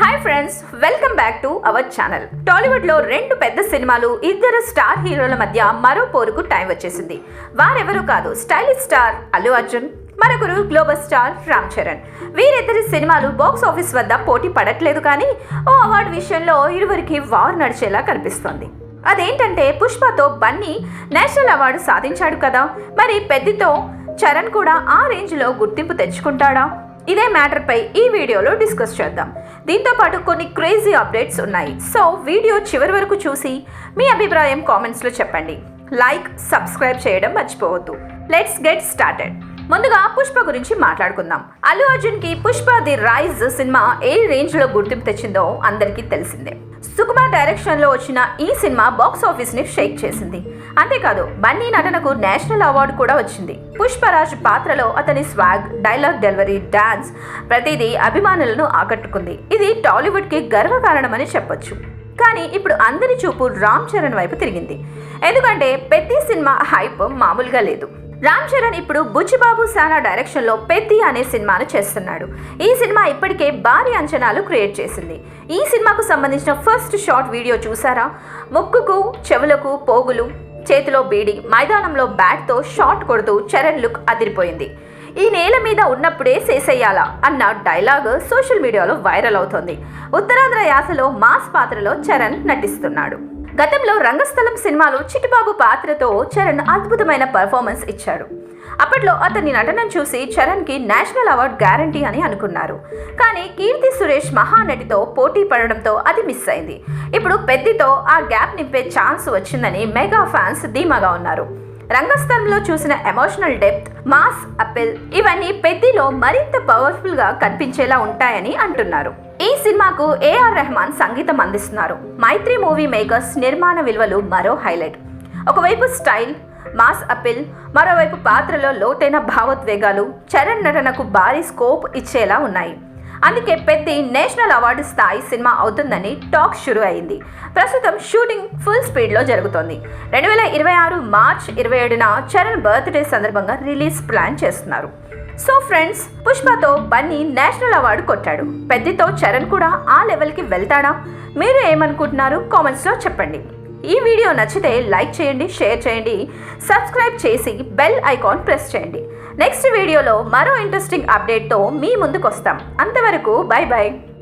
Hi friends welcome back to our channel టాలీవుడ్లో రెండు పెద్ద సినిమాలు ఇద్దరు స్టార్ హీరోల మధ్య మరో పోరుకు టైం వచ్చేసింది. వారెవరూ కాదు స్టైలిష్ స్టార్ అల్లు అర్జున్ మరొకరు గ్లోబల్ స్టార్ రామ్ చరణ్. వీరిద్దరి సినిమాలు బాక్స్ ఆఫీస్ వద్ద పోటీ పడట్లేదు కానీ ఓ అవార్డు విషయంలో ఇరువురికి వార్ నడిచేలా కనిపిస్తోంది. అదేంటంటే పుష్పతో బన్నీ నేషనల్ అవార్డు సాధించాడు కదా. మరి పెద్దితో చరణ్ కూడా ఆ రేంజ్లో గుర్తింపు తెచ్చుకుంటాడా? ఇదే మ్యాటర్పై ఈ వీడియోలో డిస్కస్ చేద్దాం. దీంతో పాటు కొన్ని క్రేజీ అప్డేట్స్ ఉన్నాయి. సో వీడియో చివరి వరకు చూసి మీ అభిప్రాయం కామెంట్స్లో చెప్పండి. లైక్ సబ్స్క్రైబ్ చేయడం మర్చిపోవద్దు. Let's get started. ముందుగా పుష్ప గురించి మాట్లాడుకుందాం. అల్లు అర్జున్కి పుష్ప ది రైజ్ సినిమా ఏ రేంజ్లో గుర్తింపు తెచ్చిందో అందరికీ తెలిసిందే. సుకుమార్ డైరెక్షన్లో వచ్చిన ఈ సినిమా బాక్స్ ఆఫీస్ని షేక్ చేసింది. అంతేకాదు బన్నీ నటనకు నేషనల్ అవార్డు కూడా వచ్చింది. పుష్పరాజ్ పాత్రలో అతని స్వాగ్ డైలాగ్ డెలివరీ డాన్స్ ప్రతిదీ అభిమానులను ఆకట్టుకుంది. ఇది టాలీవుడ్కి గర్వకారణమని చెప్పొచ్చు. కానీ ఇప్పుడు అందరి చూపు రామ్ చరణ్ వైపు తిరిగింది. ఎందుకంటే పెద్ద సినిమా హైప్ మామూలుగా లేదు. రామ్ చరణ్ ఇప్పుడు బుచ్చిబాబు సానా డైరెక్షన్లో పెద్ది అనే సినిమాను చేస్తున్నాడు. ఈ సినిమా ఇప్పటికే భారీ అంచనాలు క్రియేట్ చేసింది. ఈ సినిమాకు సంబంధించిన ఫస్ట్ షార్ట్ వీడియో చూసారా? ముక్కుకు చెవులకు పోగులు చేతిలో బీడి మైదానంలో బ్యాట్తో షాట్ కొడుతూ చరణ్ లుక్ అదిరిపోయింది. ఈ నేల మీద ఉన్నప్పుడే సేసయ్యాలా అన్న డైలాగ్ సోషల్ మీడియాలో వైరల్ అవుతోంది. ఉత్తరాంధ్ర యాసలో మాస్ పాత్రలో చరణ్ నటిస్తున్నాడు. గతంలో రంగస్థలం సినిమాలో చిటిబాబు పాత్రతో చరణ్ అద్భుతమైన పర్ఫార్మెన్స్ ఇచ్చాడు. అప్పట్లో అతని నటనను చూసి చరణ్కి నేషనల్ అవార్డ్ గ్యారంటీ అని అనుకున్నారు. కానీ కీర్తి సురేష్ మహానటితో పోటీ పడడంతో అది మిస్ అయింది. ఇప్పుడు పెద్దితో ఆ గ్యాప్ నింపే ఛాన్స్ వచ్చిందని మెగా ఫ్యాన్స్ ధీమాగా ఉన్నారు. రంగస్థలంలో చూసిన ఎమోషనల్ డెప్త్ మాస్ అపెల్ ఇవన్నీ పెద్దిలో మరింత పవర్ఫుల్గా కనిపించేలా ఉంటాయని అంటున్నారు. సినిమాకు ఏఆర్ రెహమాన్ సంగీతం అందిస్తున్నారు. మైత్రి మూవీ మేకర్స్ నిర్మాణ విలువలు మరో హైలైట్. ఒకవైపు స్టైల్ మాస్ అపిల్ మరోవైపు పాత్రలో లోతైన భావోద్వేగాలు చరణ్ నటనకు భారీ స్కోప్ ఇచ్చేలా ఉన్నాయి. అందుకే పెద్ది నేషనల్ అవార్డు స్థాయి సినిమా అవుతుందని టాక్ షురు అయింది ప్రస్తుతం షూటింగ్ ఫుల్ స్పీడ్లో జరుగుతోంది. రెండు వేల ఇరవై ఆరు మార్చ్ ఇరవై ఏడున చరణ్ బర్త్డే సందర్భంగా రిలీజ్ ప్లాన్ చేస్తున్నారు. సో ఫ్రెండ్స్ పుష్పతో బన్నీ నేషనల్ అవార్డు కొట్టాడు. పెద్దితో చరణ్ కూడా ఆ లెవెల్కి వెళ్తాడా? మీరు ఏమనుకుంటున్నారు? కామెంట్స్లో చెప్పండి. ఈ వీడియో నచ్చితే లైక్ చేయండి షేర్ చేయండి సబ్స్క్రైబ్ చేసి బెల్ ఐకాన్ ప్రెస్ చేయండి. నెక్స్ట్ వీడియోలో మరో ఇంట్రెస్టింగ్ అప్డేట్తో మీ ముందుకు వస్తాం అంతవరకు బై బై.